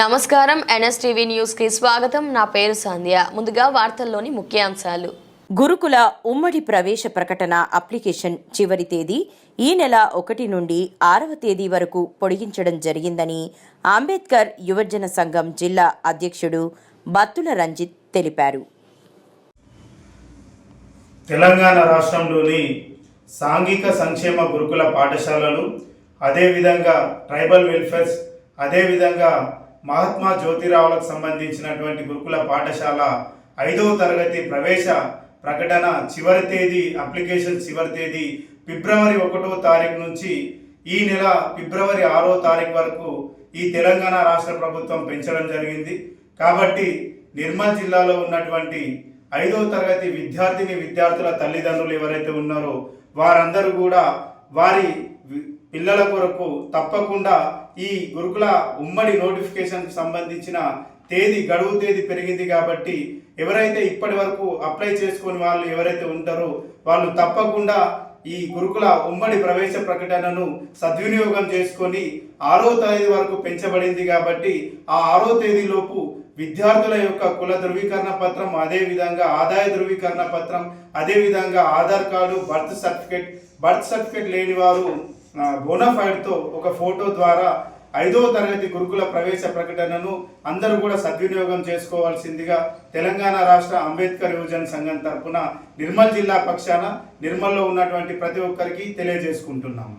నమస్కారం ఎన్ఎస్టీవీ న్యూస్కి స్వాగతం. నా పేరు సంధ్య. ముందుగా వార్తల్లోని ముఖ్యాంశాలు. గురుకుల ఉమ్మడి ప్రవేశ ప్రకటన అప్లికేషన్ చివరి తేదీ ఈ నెల ఒకటి నుండి ఆరవ తేదీ వరకు పొడిగించడం జరిగిందని అంబేద్కర్ యువజన సంఘం జిల్లా అధ్యక్షుడు బత్తుల రంజిత్ తెలిపారు. తెలంగాణ రాష్ట్రంలోని సాంఘిక సంక్షేమ గురుకుల పాఠశాలలు అదేవిధంగా ట్రైబల్ వెల్ఫేర్స్ అదేవిధంగా మహాత్మా జ్యోతిరావులకు సంబంధించినటువంటి గురుకుల పాఠశాల ఐదవ తరగతి ప్రవేశ ప్రకటన చివరి తేదీ అప్లికేషన్ చివరి తేదీ ఫిబ్రవరి ఒకటో తారీఖు నుంచి ఈ నెల ఫిబ్రవరి ఆరో తారీఖు వరకు ఈ తెలంగాణ రాష్ట్ర ప్రభుత్వం పెంచడం జరిగింది. కాబట్టి నిర్మల్ జిల్లాలో ఉన్నటువంటి ఐదో తరగతి విద్యార్థిని విద్యార్థుల తల్లిదండ్రులు ఎవరైతే ఉన్నారో వారందరూ కూడా వారి పిల్లల కొరకు తప్పకుండా ఈ గురుకుల ఉమ్మడి నోటిఫికేషన్కి సంబంధించిన తేదీ గడువు తేదీ పెరిగింది కాబట్టి ఎవరైతే ఇప్పటి వరకు అప్లై చేసుకుని వాళ్ళు ఎవరైతే ఉంటారో వాళ్ళు తప్పకుండా ఈ గురుకుల ఉమ్మడి ప్రవేశ ప్రకటనను సద్వినియోగం చేసుకొని ఆరో తేదీ వరకు పెంచబడింది కాబట్టి ఆ ఆరో తేదీలోపు విద్యార్థుల యొక్క కుల ధృవీకరణ పత్రం అదే విధంగా ఆదాయ ధృవీకరణ పత్రం అదే విధంగా Aadhaar card birth certificate birth certificate లేని వారు బోనాఫైడ్తో ఒక ఫోటో ద్వారా ఐదో తరగతి గురుకుల ప్రవేశ ప్రకటనను అందరూ కూడా సద్వినియోగం చేసుకోవాల్సిందిగా తెలంగాణ రాష్ట్ర అంబేద్కర్ యువజన సంఘం తరపున నిర్మల్ జిల్లా పక్షాన నిర్మల్లో ఉన్నటువంటి ప్రతి ఒక్కరికి తెలియజేసుకుంటున్నాము.